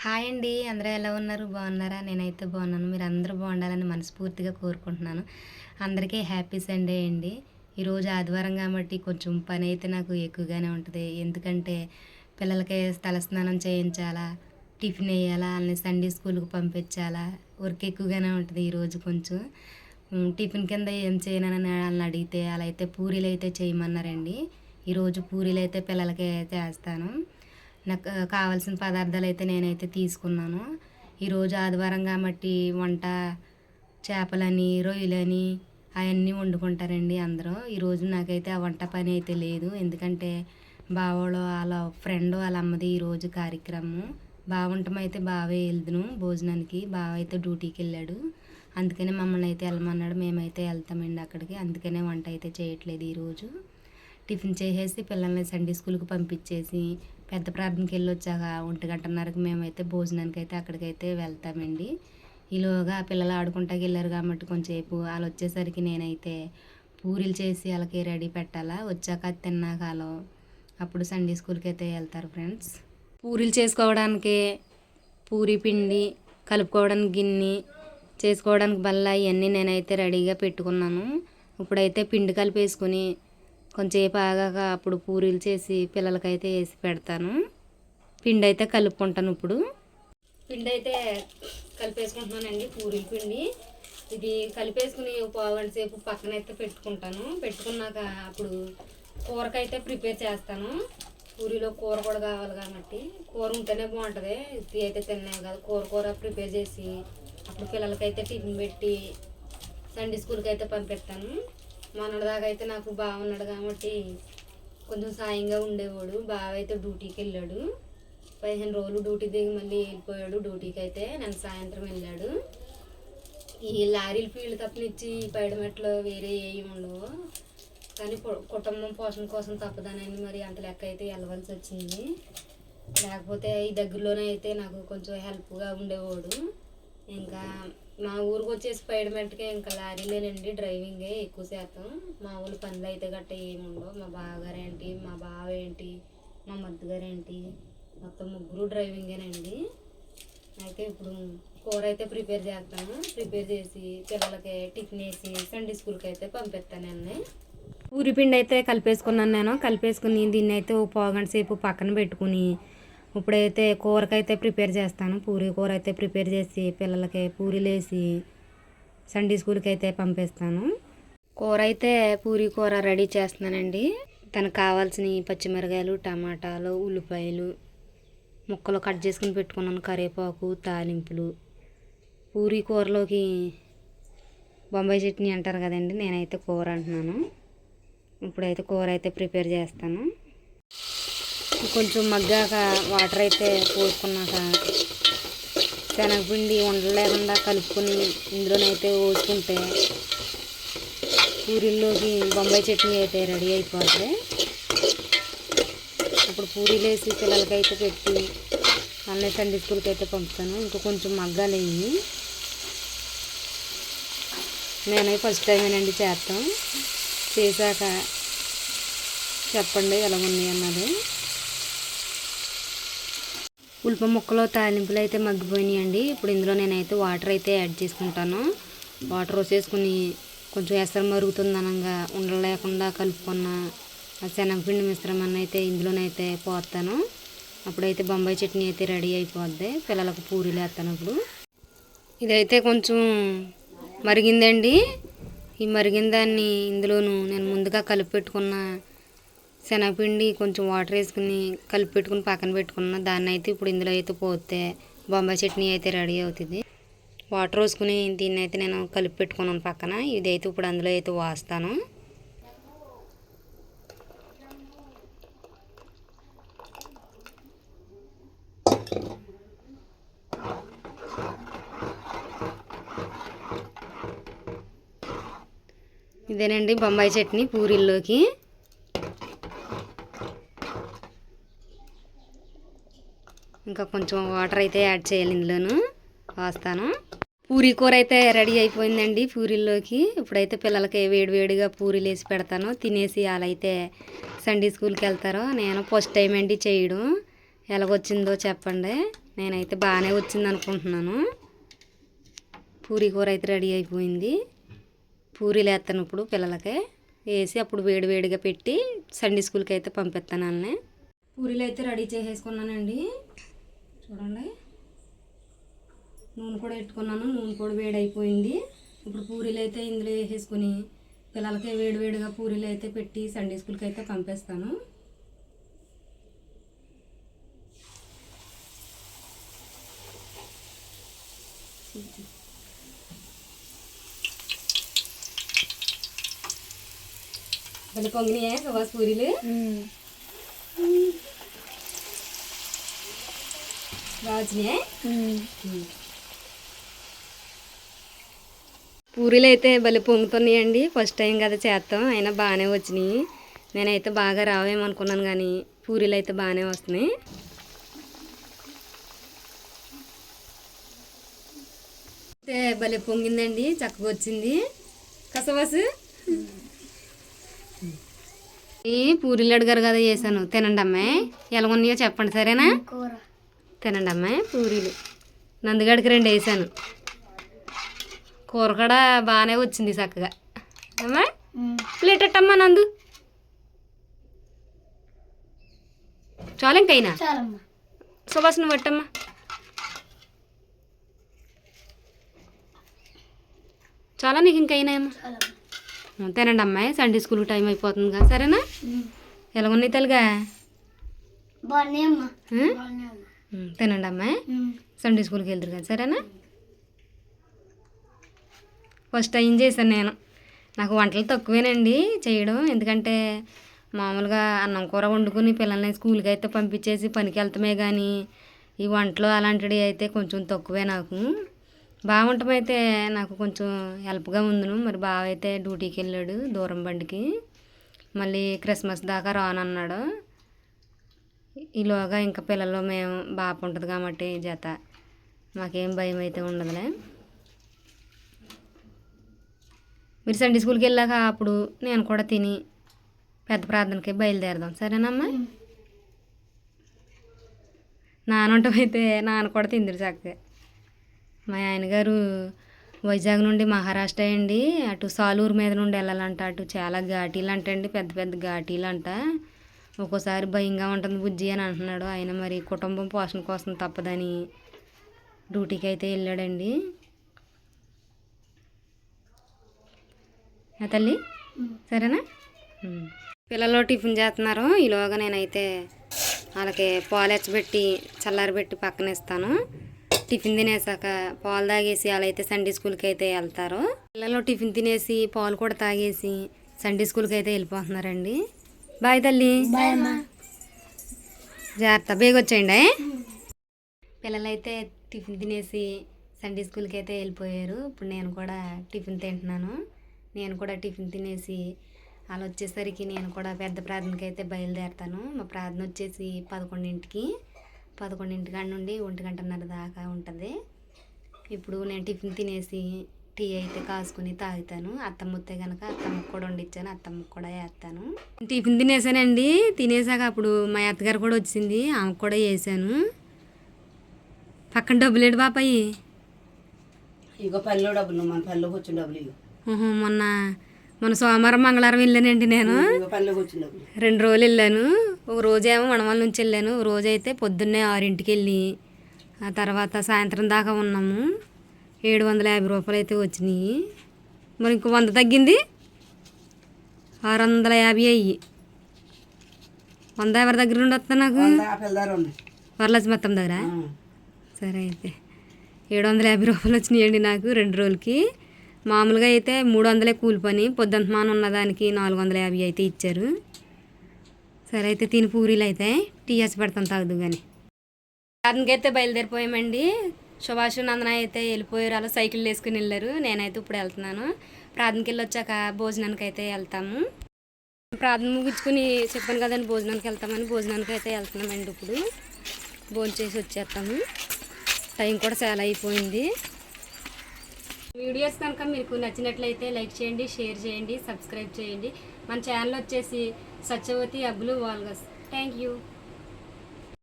Hi అండి. అందరూ ఎలా ఉన్నారు? బాగున్నారా? నేనైతే బాగున్నాను. మీరు అందరూ బాగుండాలని మనస్ఫూర్తిగా కోరుకుంటున్నాను. అందరికీ హ్యాపీ సండే అండి. ఈరోజు ఆదివారం కాబట్టి కొంచెం పని అయితే నాకు ఎక్కువగానే ఉంటుంది. ఎందుకంటే పిల్లలకి తలస్నానం చేయించాలా టిఫిన్ వేయాలా వాళ్ళని సండే స్కూల్కి పంపించాలా వర్క్ ఎక్కువగానే ఉంటుంది ఈరోజు కొంచెం. టిఫిన్ కింద ఏం చేయనని వాళ్ళని అడిగితే అలా అయితే పూరీలు అయితే చేయమన్నారండి. ఈరోజు పూరీలు అయితే పిల్లలకి చేస్తాను. నాకు కావాల్సిన పదార్థాలు అయితే నేనైతే తీసుకున్నాను. ఈరోజు ఆదివారం కాబట్టి వంట చేపలని రొయ్యలని అవన్నీ వండుకుంటారండి అందరూ. ఈరోజు నాకైతే ఆ వంట పని అయితే లేదు. ఎందుకంటే బావోళ్ళు వాళ్ళ ఫ్రెండ్ వాళ్ళ అమ్మది ఈరోజు కార్యక్రమం బాగుంటం అయితే బావే వెళ్దును భోజనానికి. బావ అయితే డ్యూటీకి వెళ్ళాడు. అందుకనే మమ్మల్ని అయితే వెళ్ళమన్నాడు. మేమైతే వెళ్తామండి అక్కడికి. అందుకనే వంట అయితే చేయట్లేదు ఈరోజు టిఫిన్ చేసేసి పిల్లల్ని సండే స్కూల్కి పంపించేసి పెద్ద ప్రార్థనకి వెళ్ళి వచ్చాక ఒంటి గంటన్నరకు మేమైతే భోజనానికి అయితే అక్కడికైతే వెళ్తామండి. ఈలోగా పిల్లలు ఆడుకుంటాకి వెళ్ళారు కాబట్టి కొంచెంసేపు వాళ్ళు వచ్చేసరికి నేనైతే పూరీలు చేసి వాళ్ళకి రెడీ పెట్టాలా వచ్చాక అది తిన్నాక వాళ్ళు అప్పుడు సండే స్కూల్కి అయితే వెళ్తారు ఫ్రెండ్స్. పూరీలు చేసుకోవడానికి పూరి పిండి కలుపుకోవడానికి గిన్నె చేసుకోవడానికి బల్ల ఇవన్నీ నేనైతే రెడీగా పెట్టుకున్నాను. ఇప్పుడైతే పిండి కలిపేసుకుని కొంచెంసేపు ఆగాక అప్పుడు పూరీలు చేసి పిల్లలకైతే వేసి పెడతాను. పిండి అయితే కలుపుకుంటాను ఇప్పుడు. పిండి అయితే కలిపేసుకుంటున్నానండి పూరీల పిండి. ఇది కలిపేసుకుని పావుగంట సేపు పక్కన అయితే పెట్టుకుంటాను. పెట్టుకున్నాక అప్పుడు కూరకైతే ప్రిపేర్ చేస్తాను. పూరీలో కూర కూడా కావాలి కాబట్టి. కూర ఉంటేనే బాగుంటుంది. ఇది అయితే తిన్నాం కదా కూర కూర ప్రిపేర్ చేసి అప్పుడు పిల్లలకైతే టిఫిన్ పెట్టి సండే స్కూల్కి అయితే పంపిస్తాను. మొన్నటిదాకా అయితే నాకు బాగున్నాడు కాబట్టి కొంచెం సాయంగా ఉండేవాడు. బావ అయితే డ్యూటీకి వెళ్ళాడు. పదిహేను రోజులు డ్యూటీ దిగి మళ్ళీ వెళ్ళిపోయాడు. డ్యూటీకి అయితే నన్ను సాయంత్రం వెళ్ళాడు. ఈ లారీలు ఫీల్డ్ తప్పనిచ్చి పైడమెట్లో వేరే ఏమి ఉండవు. కానీ కుటుంబం పోషణ కోసం తప్పదనని మరి అంత లెక్క అయితే వెళ్ళవలసి వచ్చింది. లేకపోతే ఈ దగ్గరలోనే అయితే నాకు కొంచెం హెల్ప్గా ఉండేవాడు. ఇంకా మా ఊరికి వచ్చేసి పైడమెట్కే ఇంకా లారీలేనండి డ్రైవింగే ఎక్కువ శాతం. మా ఊళ్ళో పనులు అయితే గట్ట ఏమి ఉండవు మా బావగారు ఏంటి మా బావ ఏంటి మా మద్దుగారు ఏంటి మొత్తం ముగ్గురు డ్రైవింగేనండి. అయితే ఇప్పుడు కూర అయితే ప్రిపేర్ చేస్తాను. ప్రిపేర్ చేసి పిల్లలకి టిఫిన్ వేసి సండే స్కూల్కి అయితే పంపిస్తాను పూరి పిండి అయితే కలిపేసుకున్నాను నేను. కలిపేసుకుని దీన్ని అయితే ఓ పావు గంట సేపు పక్కన పెట్టుకుని ఇప్పుడైతే కూరకైతే ప్రిపేర్ చేస్తాను. పూరి కూర అయితే ప్రిపేర్ చేసి పిల్లలకి పూరీలు వేసి సండే స్కూల్కి అయితే పంపిస్తాను. కూర అయితే పూరి కూర రెడీ చేస్తున్నానండి. తనకు కావాల్సిన పచ్చిమిరకాయలు టమాటాలు ఉల్లిపాయలు ముక్కలు కట్ చేసుకుని పెట్టుకున్నాను. కరివేపాకు తాలింపులు. పూరి కూరలోకి బొంబాయి చట్నీ అంటారు కదండి నేనైతే కూర అంటున్నాను. ఇప్పుడైతే కూర అయితే ప్రిపేర్ చేస్తాను. కొంచెం మగ్గాక వాటర్ అయితే పోసుకున్నాక శనగపిండి ఉండలేకుండా కలుపుకొని ఇందులోనైతే పోసుకుంటే పూరీల్లోకి బొంబాయి చట్నీ అయితే రెడీ అయిపోతుంది ఇప్పుడు పూరీలు వేసి పిల్లలకైతే పెట్టి అన్నీ సండే స్కూల్కి అయితే పంపుతాను. ఇంకా కొంచెం మగ్గాలి ఇవి. నేనైతే ఫస్ట్ టైమేనండి చేస్తాం. చేశాక చెప్పండి ఎలా ఉన్నాయి అన్నది. ఉల్ప ముక్కలో తాలింపులు అయితే మగ్గిపోయినాయండి. ఇప్పుడు ఇందులో నేనైతే వాటర్ అయితే యాడ్ చేసుకుంటాను. వాటర్ వచ్చేసుకుని కొంచెం ఎసరు మరుగుతుంది అనగా ఉండలేకుండా కలుపుకున్న ఆ శనగపిండి మిశ్రమాన్ని అయితే ఇందులోనైతే పోస్తాను. అప్పుడైతే బొంబాయి చట్నీ అయితే రెడీ అయిపోద్ది. పిల్లలకు పూరీలు వేస్తాను ఇప్పుడు. ఇదైతే కొంచెం మరిగిందండి. ఈ మరిగిన దాన్ని ఇందులోను నేను ముందుగా కలిపి పెట్టుకున్న శనగపిండి కొంచెం వాటర్ వేసుకుని కలిపి పెట్టుకుని పక్కన పెట్టుకున్న దాన్ని అయితే ఇప్పుడు ఇందులో అయితే పోతే బొంబాయి చట్నీ అయితే రెడీ అవుతుంది. వాటర్ వేసుకుని దీన్ని అయితే నేను కలిపి పెట్టుకున్నాను పక్కన. ఇదైతే ఇప్పుడు అందులో అయితే వాస్తాను. ఇదేనండి బొంబాయి చట్నీ పూరీల్లోకి. ఇంకా కొంచెం వాటర్ అయితే యాడ్ చేయాలి ఇందులోను. వాస్తాను పూరీ కూర అయితే రెడీ అయిపోయిందండి పూరీల్లోకి. ఇప్పుడైతే పిల్లలకి వేడివేడిగా పూరీలు వేసి పెడతాను. తినేసి వాళ్ళైతే సండే స్కూల్కి వెళ్తారు నేను ఫస్ట్ టైం అండి చేయడం. ఎలాగొచ్చిందో చెప్పండి. నేనైతే బాగానే వచ్చింది అనుకుంటున్నాను. పూరీ కూర అయితే రెడీ అయిపోయింది. పూరీలు వేస్తాను ఇప్పుడు పిల్లలకి. వేసి అప్పుడు వేడివేడిగా పెట్టి సండే స్కూల్కి అయితే పంపిస్తాను వాళ్ళని. పూరీలు అయితే రెడీ చేసేసుకున్నానండి. చూడండి. నూనె కూడా పెట్టుకున్నాను. నూనె కూడా వేడి అయిపోయింది ఇప్పుడు పూరీలు అయితే ఇందులో వేసేసుకొని పిల్లలకి వేడివేడిగా పూరీలు అయితే పెట్టి సండే స్కూల్కి అయితే పంపిస్తాను. భలే పొంగినాయా సువాస్ పూరీలు? పూరీలు అయితే భలే పొంగుతున్నాయండి. ఫస్ట్ టైం కదా చేస్తాం అయినా బాగానే వచ్చినాయి. నేనైతే బాగా రావేమో అనుకున్నాను కానీ పూరీలు అయితే బాగానే వస్తున్నాయి. అయితే భలే పొంగిందండి. చక్కగా వచ్చింది. కసవాసు? పూరీలు అడిగారు కదా చేశాను. తినండి అమ్మాయి ఎలాగున్నాయో చెప్పండి సరేనా? తినండి అమ్మాయి పూరీలు. నందుగడికి రెండు వేసాను. కూర కూడా బాగానే వచ్చింది చక్కగా. అమ్మా ప్లేట్ అట్టమ్మా నందు? చాలు ఇంకైనా సుభాష్ నువ్వు పట్టమ్మా చాలా నీకు ఇంకైనా ఏమో తినండి అమ్మాయి సండే స్కూల్కి టైం అయిపోతుంది కదా సరేనా ఎలాగున్నాయి తెలుగా తినండి అమ్మాయి. సండే స్కూల్కి వెళ్తారు కదా సరేనా? ఫస్ట్ టైం చేశాను నేను. నాకు వంటలు తక్కువేనండి చేయడం. ఎందుకంటే మామూలుగా అన్నం కూర వండుకుని పిల్లల్ని స్కూల్కి అయితే పంపించేసి పనికి వెళ్తామే కానీ ఈ వంటలు అలాంటివి అయితే కొంచెం తక్కువే నాకు. బాగుంటాం అయితే నాకు కొంచెం హెల్ప్గా ఉందును. మరి బావ అయితే డ్యూటీకి వెళ్ళాడు దూరం బండికి. మళ్ళీ క్రిస్మస్ దాకా రానన్నాడు. ఈలోగా ఇంకా పిల్లలు మేము బాప ఉంటుంది కాబట్టి జత. మాకేం భయం అయితే ఉండదులే. మీరు సండే స్కూల్కి వెళ్ళాక అప్పుడు నేను కూడా తిని పెద్ద ప్రార్థనకి బయలుదేరదాం. సరేనమ్మా? నానంటం అయితే నాన్న కూడా తిందిరు చక్కగా. మా ఆయన గారు వైజాగ్ నుండి మహారాష్ట్ర అండి. అటు సాలూరు మీద నుండి వెళ్ళాలంట అటు చాలా ఘాటీలు అంటండి పెద్ద పెద్ద ఘాటీలు అంట. ఒక్కోసారి భయంగా ఉంటుంది బుజ్జి అని అంటున్నాడు. ఆయన మరి కుటుంబం పోషణ కోసం తప్పదని డ్యూటీకి అయితే వెళ్ళాడండి. తల్లి? సరేనా? పిల్లలు టిఫిన్ చేస్తున్నారు. ఈలోగా నేనైతే వాళ్ళకి పాలెచ్చబెట్టి చల్లారబెట్టి పక్కన ఇస్తాను. టిఫిన్ తినేసాక పాలు తాగేసి వాళ్ళైతే సండే స్కూల్కి అయితే వెళ్తారు. పిల్లలు టిఫిన్ తినేసి పాలు కూడా తాగేసి సండే స్కూల్కి అయితే వెళ్ళిపోతున్నారండి. బాయ్ తల్లి. జాగ్రత్త బేగ వచ్చేయండి పిల్లలైతే టిఫిన్ తినేసి సండే స్కూల్కి అయితే వెళ్ళిపోయారు. ఇప్పుడు నేను కూడా టిఫిన్ తింటున్నాను. నేను కూడా టిఫిన్ తినేసి వాళ్ళు వచ్చేసరికి నేను కూడా పెద్ద ప్రార్థనకి అయితే బయలుదేరుతాను. మా ప్రార్థన వచ్చేసి పదకొండింటికి. పదకొండింటి కాడ నుండి ఒంటి గంటన్నర దాకా ఉంటుంది. ఇప్పుడు నేను టిఫిన్ తినేసి టీ అయితే కాసుకుని తాగుతాను. అత్తమ్మ వస్తే కనుక అత్తమ్మకు కూడా వండిచ్చాను అత్తమ్మకు కూడా వేస్తాను టిఫిన్ తినేసానండి. తినేసాక అప్పుడు మా అత్తగారు కూడా వచ్చింది ఆమెకు కూడా వేసాను పక్కన డబ్బులు ఏడు బాపాయి ఇగో పల్లె డబ్బులు మన పల్లెకి వచ్చిన డబ్బులు మొన్న మొన్న సోమవారం మంగళవారం వెళ్ళానండి నేను. రెండు రోజులు వెళ్ళాను. ఒక రోజేమో వనమల నుంచి వెళ్ళాను. ఒక రోజు అయితే పొద్దున్నే ఆరింటికి వెళ్ళి ఆ తర్వాత సాయంత్రం దాకా ఉన్నాము. ఏడు వందల యాభై రూపాయలు అయితే వచ్చినాయి. మరి ఇంకో వంద తగ్గింది? ఆరు వందల యాభై అయ్యి. వంద ఎవరి దగ్గర నుండి వస్తా నాకు? వరలక్ష్మి మొత్తం దగ్గర. సరే అయితే. ఏడు వందల యాభై రూపాయలు వచ్చినాయండి నాకు రెండు రోజులకి. మామూలుగా అయితే మూడు వందలే కూలి పని. పొద్దుంతమానం ఉన్నదానికి నాలుగు వందల యాభై అయితే ఇచ్చారు. సరే అయితే తిని పూరీలు అయితే. టీ వేసి పెడతాం తాగుదు కానీ అయితే బయలుదేరిపోయామండి. సుభాష్ నందన అయితే వెళ్ళిపోయారు అలా సైకిల్ వేసుకుని వెళ్ళారు. నేనైతే ఇప్పుడు వెళ్తున్నాను. ప్రార్థనకి వెళ్ళి వచ్చాక భోజనానికి అయితే వెళ్తాము. ప్రార్థన ముగించుకుని చెప్పాను కదండి భోజనానికి వెళ్తామని. భోజనానికి అయితే వెళ్తున్నామండి ఇప్పుడు. భోజనం చేసి వచ్చేస్తాము. టైం కూడా చాలా అయిపోయింది. వీడియోస్ కనుక మీకు నచ్చినట్లయితే లైక్ చేయండి షేర్ చేయండి సబ్స్క్రైబ్ చేయండి. మన ఛానల్ వచ్చేసి Satyavathi Abbulu vlogs. Thank you.